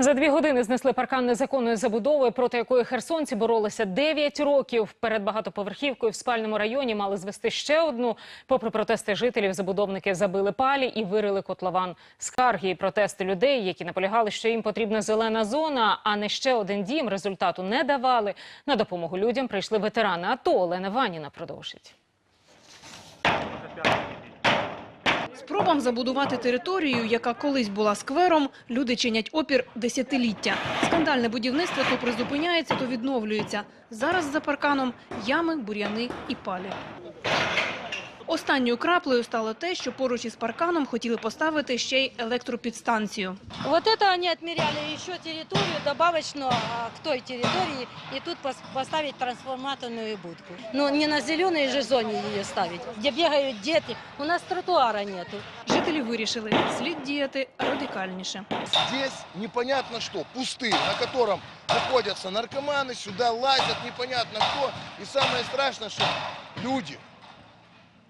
За дві години знесли паркан незаконної забудови, проти якої херсонці боролися 9 років. Перед багатоповерхівкою в спальному районі мали звести ще одну. Попри протести жителів, забудовники забили палі і вирили котлован. Скарги і протести людей, які наполягали, що їм потрібна зелена зона, а не ще один дім, результату не давали. На допомогу людям прийшли ветерани АТО. Олена Ваніна продовжить. Спробам забудувати територію, яка колись була сквером, люди чинять опір десятиліття. Скандальне будівництво то призупиняється, то відновлюється. Зараз за парканом ями, бур'яни і палі. Останньою краплею стало те, що поруч із парканом хотіли поставити ще й електропідстанцію. Вот это они отмеряли еще территорию добавочно а, к той территории и тут пос- поставить трансформаторную будку. Но не на зеленой же зоне ее ставить, где бегают дети. У нас тротуара нету. Жителі вирішили, слід діяти радикальніше. Здесь непонятно что, пустырь, на котором находятся наркоманы, сюда лазят непонятно кто. И самое страшное, что люди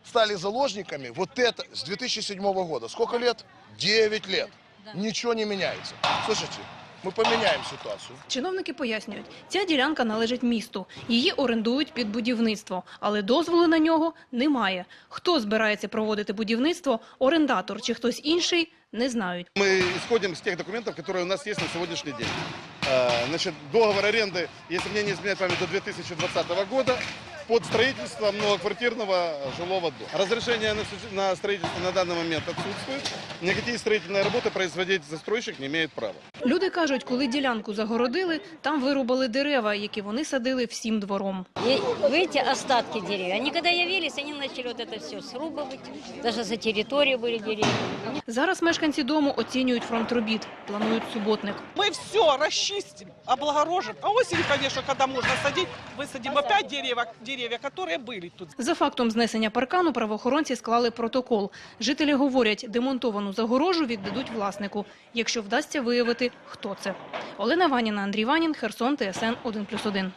стали заложниками вот это с 2007 года. Сколько лет? 9 лет. Ничего не меняется. Слушайте, мы поменяем ситуацию. Чиновники пояснюють, ця ділянка належить місту. Її орендують під будівництво, але дозволу на нього немає. Хто збирається проводити будівництво, орендатор чи хтось інший, не знають. Мы исходим с тех документов, которые у нас есть на сегодняшний день. Э, Значит, договор аренды, если мне не изменяет память, до 2020 года под строительство многоквартирного жилого дома. Разрешение на су- на строительство на данный момент отсутствует. Никакие строительные работы производить застройщик не имеет права. Люди кажуть, коли ділянку загородили, там вирубали дерева, які вони садили всім двором. И видите, остатки деревьев. Они когда явились, они начали вот это все срубывать. Даже за территорию были деревья. Зараз мешканці дому оцінюють фронт робіт, планують суботник. Мы все расчистим, облагорожим. А осенью, конечно, когда можно садить, высадим опять деревья, деревья, которые были тут. За фактом знесення паркану правоохоронці склали протокол. Жителі говорять, демонтовану загорожу віддадуть власнику, якщо вдасться виявити, хто це. Олена Ваніна, Андрій Ванін, Херсон, ТСН 1+,1.